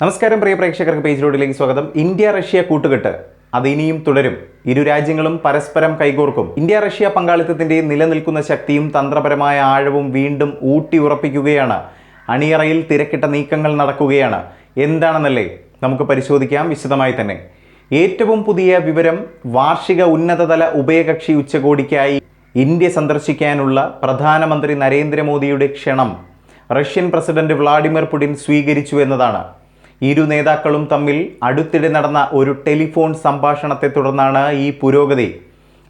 നമസ്കാരം പ്രിയ പ്രേക്ഷകർക്ക് പേജ് പേജിലോട്ടിലേക്ക് സ്വാഗതം. ഇന്ത്യ റഷ്യ കൂട്ടുകെട്ട്. അത് ഇനിയും തുടരും. ഇരു രാജ്യങ്ങളും പരസ്പരം കൈകോർക്കും. ഇന്ത്യ റഷ്യ പങ്കാളിത്തത്തിന്റെ നിലനിൽക്കുന്ന ശക്തിയും തന്ത്രപരമായ ആഴവും വീണ്ടും ഊട്ടിയുറപ്പിക്കുകയാണ് അണിയറയിൽ തിരക്കിട്ട നീക്കങ്ങൾ നടക്കുകയാണ്. എന്താണെന്നല്ലേ നമുക്ക് പരിശോധിക്കാം വിശദമായി തന്നെ. ഏറ്റവും പുതിയ വിവരം വാർഷിക ഉന്നതതല ഉഭയകക്ഷി ഉച്ചകോടിക്കായി ഇന്ത്യ സന്ദർശിക്കാനുള്ള പ്രധാനമന്ത്രി നരേന്ദ്രമോദിയുടെ ക്ഷണം. റഷ്യൻ പ്രസിഡന്റ് വ്ളാഡിമിർ പുടിൻ സ്വീകരിച്ചു എന്നതാണ്. ഇരു നേതാക്കളും തമ്മിൽ അടുത്തിടെ നടന്ന ഒരു ടെലിഫോൺ സംഭാഷണത്തെ തുടർന്നാണ് ഈ പുരോഗതി.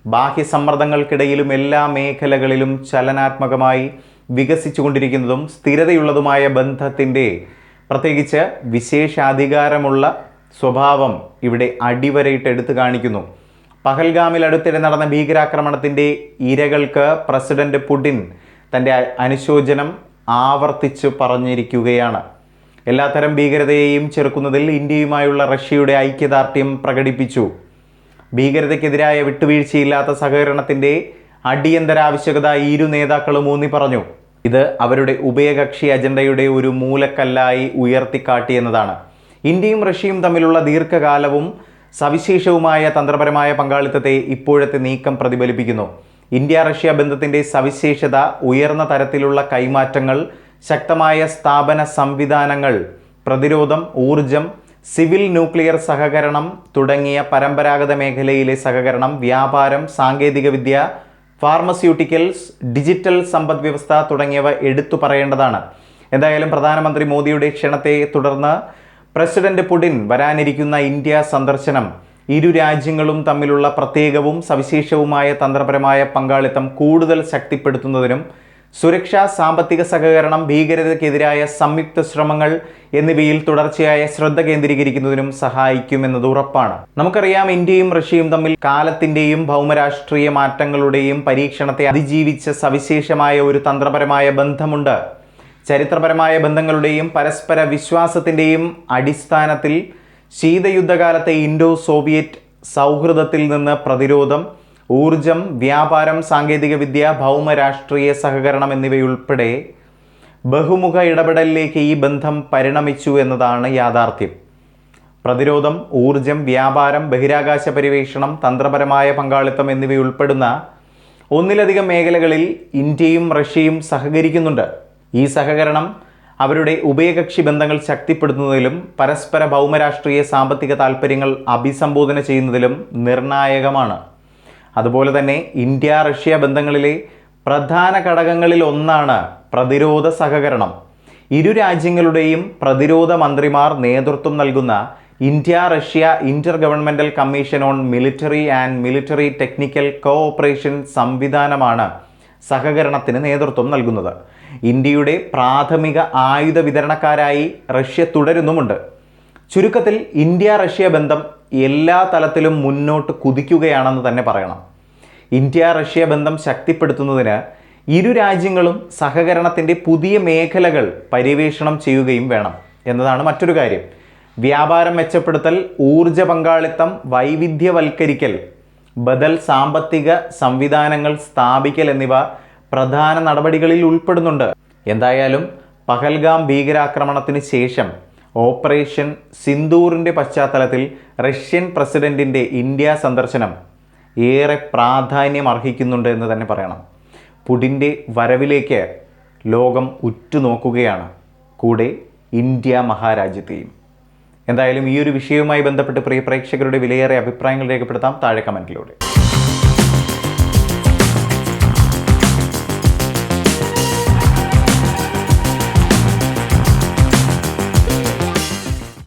ബാഹ്യ സമ്മർദ്ദങ്ങൾക്കിടയിലും എല്ലാ മേഖലകളിലും ചലനാത്മകമായി വികസിച്ചുകൊണ്ടിരിക്കുന്നതും സ്ഥിരതയുള്ളതുമായ ബന്ധത്തിന്റെ പ്രത്യേകിച്ച് വിശേഷാധികാരമുള്ള സ്വഭാവം ഇവിടെ അടിവരയിട്ട് എടുത്തു കാണിക്കുന്നു. പഹൽഗാമിൽ അടുത്തിടെ നടന്ന ഭീകരാക്രമണത്തിന്റെ ഇരകൾക്ക് പ്രസിഡന്റ് പുടിൻ തന്റെ അനുശോചനം ആവർത്തിച്ചു പറഞ്ഞിരിക്കുകയാണ്. എല്ലാത്തരം ഭീകരതയെയും ചെറുക്കുന്നതിൽ ഇന്ത്യയുമായുള്ള റഷ്യയുടെ ഐക്യദാർഢ്യം പ്രകടിപ്പിച്ചു. ഭീകരതയ്ക്കെതിരായ വിട്ടുവീഴ്ചയില്ലാത്ത സഹകരണത്തിന്റെ അടിയന്തര ആവശ്യകത ഇരു നേതാക്കളും ഊന്നി പറഞ്ഞു. ഇത് അവരുടെ ഉഭയകക്ഷി അജണ്ടയുടെ ഒരു മൂലക്കല്ലായി ഉയർത്തിക്കാട്ടിയെന്നതാണ്. ഇന്ത്യയും റഷ്യയും തമ്മിലുള്ള ദീർഘകാലവും സവിശേഷവുമായ തന്ത്രപരമായ പങ്കാളിത്തത്തെ ഇപ്പോഴത്തെ നീക്കം പ്രതിഫലിപ്പിക്കുന്നു. ഇന്ത്യ റഷ്യ ബന്ധത്തിന്റെ സവിശേഷത ഉയർന്ന തരത്തിലുള്ള കൈമാറ്റങ്ങൾ ശക്തമായ സ്ഥാപന സംവിധാനങ്ങൾ പ്രതിരോധം ഊർജം സിവിൽ ന്യൂക്ലിയർ സഹകരണം തുടങ്ങിയ പരമ്പരാഗത മേഖലയിലെ സഹകരണം വ്യാപാരം സാങ്കേതികവിദ്യ ഫാർമസ്യൂട്ടിക്കൽസ് ഡിജിറ്റൽ സമ്പദ് വ്യവസ്ഥ തുടങ്ങിയവ എടുത്തു പറയേണ്ടതാണ്. എന്തായാലും പ്രധാനമന്ത്രി മോദിയുടെ ക്ഷണത്തെ തുടർന്ന് പ്രസിഡന്റ് പുടിൻ വരാനിരിക്കുന്ന ഇന്ത്യ സന്ദർശനം ഇരു രാജ്യങ്ങളും തമ്മിലുള്ള പ്രത്യേകവും സവിശേഷവുമായ തന്ത്രപരമായ പങ്കാളിത്തം കൂടുതൽ ശക്തിപ്പെടുത്തുന്നതിനും സുരക്ഷാ സാമ്പത്തിക സഹകരണം ഭീകരതയ്ക്കെതിരായ സംയുക്ത ശ്രമങ്ങൾ എന്നിവയിൽ തുടർച്ചയായ ശ്രദ്ധ കേന്ദ്രീകരിക്കുന്നതിനും സഹായിക്കുമെന്നത് ഉറപ്പാണ്. നമുക്കറിയാം ഇന്ത്യയും റഷ്യയും തമ്മിൽ കാലത്തിന്റെയും ഭൗമരാഷ്ട്രീയ മാറ്റങ്ങളുടെയും പരീക്ഷണത്തെ അതിജീവിച്ച സവിശേഷമായ ഒരു തന്ത്രപരമായ ബന്ധമുണ്ട്. ചരിത്രപരമായ ബന്ധങ്ങളുടെയും പരസ്പര വിശ്വാസത്തിന്റെയും അടിസ്ഥാനത്തിൽ ശീതയുദ്ധകാലത്തെ ഇൻഡോ സോവിയറ്റ് സൗഹൃദത്തിൽ നിന്ന് പ്രതിരോധം ഊർജം വ്യാപാരം സാങ്കേതികവിദ്യ ഭൗമ രാഷ്ട്രീയ സഹകരണം എന്നിവയുൾപ്പെടെ ബഹുമുഖ ഇടപെടലിലേക്ക് ഈ ബന്ധം പരിണമിച്ചു എന്നതാണ് യാഥാർത്ഥ്യം. പ്രതിരോധം ഊർജം വ്യാപാരം ബഹിരാകാശ പരിവേഷണം തന്ത്രപരമായ പങ്കാളിത്തം എന്നിവയുൾപ്പെടുന്ന ഒന്നിലധികം മേഖലകളിൽ ഇന്ത്യയും റഷ്യയും സഹകരിക്കുന്നുണ്ട്. ഈ സഹകരണം അവരുടെ ഉഭയകക്ഷി ബന്ധങ്ങൾ ശക്തിപ്പെടുത്തുന്നതിലും പരസ്പര ഭൗമരാഷ്ട്രീയ സാമ്പത്തിക താൽപ്പര്യങ്ങൾ അഭിസംബോധന ചെയ്യുന്നതിലും നിർണായകമാണ്. അതുപോലെ തന്നെ ഇന്ത്യ റഷ്യ ബന്ധങ്ങളിലെ പ്രധാന ഘടകങ്ങളിൽ ഒന്നാണ് പ്രതിരോധ സഹകരണം. ഇരു രാജ്യങ്ങളുടെയും പ്രതിരോധ മന്ത്രിമാർ നേതൃത്വം നൽകുന്ന India Russia intergovernmental commission on military and military technical cooperation സംവിധാനമാണ് സഹകരണത്തിന് നേതൃത്വം നൽകുന്നത്. ഇന്ത്യയുടെ പ്രാഥമിക ആയുധ വിതരണക്കാരായി റഷ്യ തുടരുന്നുമുണ്ട്. ചുരുക്കത്തിൽ ഇന്ത്യ റഷ്യ ബന്ധം എല്ലാ തലത്തിലും മുന്നോട്ട് കുതിക്കുകയാണെന്ന് തന്നെ പറയണം. ഇന്ത്യ റഷ്യ ബന്ധം ശക്തിപ്പെടുത്തുന്നതിന് ഇരു രാജ്യങ്ങളും സഹകരണത്തിന്റെ പുതിയ മേഖലകൾ പര്യവേഷണം ചെയ്യുകയും വേണം എന്നതാണ് മറ്റൊരു കാര്യം. വ്യാപാരം മെച്ചപ്പെടുത്തൽ ഊർജ പങ്കാളിത്തം വൈവിധ്യവൽക്കരിക്കൽ ബദൽ സാമ്പത്തിക സംവിധാനങ്ങൾ സ്ഥാപിക്കൽ എന്നിവ പ്രധാന നടപടികളിൽ ഉൾപ്പെടുന്നുണ്ട്. എന്തായാലും പഹൽഗാം ഭീകരാക്രമണത്തിന് ശേഷം ഓപ്പറേഷൻ സിന്ദൂറിന്റെ പശ്ചാത്തലത്തിൽ റഷ്യൻ പ്രസിഡന്റിന്റെ ഇന്ത്യ സന്ദർശനം ഏറെ പ്രാധാന്യം അർഹിക്കുന്നുണ്ട് എന്ന് തന്നെ പറയണം. പുടിന്റെ വരവിലേക്ക് ലോകം ഉറ്റുനോക്കുകയാണ്. കൂടെ ഇന്ത്യ മഹാരാജ്യത്തെയും. എന്തായാലും ഈ ഒരു വിഷയവുമായി ബന്ധപ്പെട്ട് പ്രിയ പ്രേക്ഷകരുടെ വിലയേറെ അഭിപ്രായങ്ങൾ രേഖപ്പെടുത്താം. താഴെ കമന്റിലൂടെ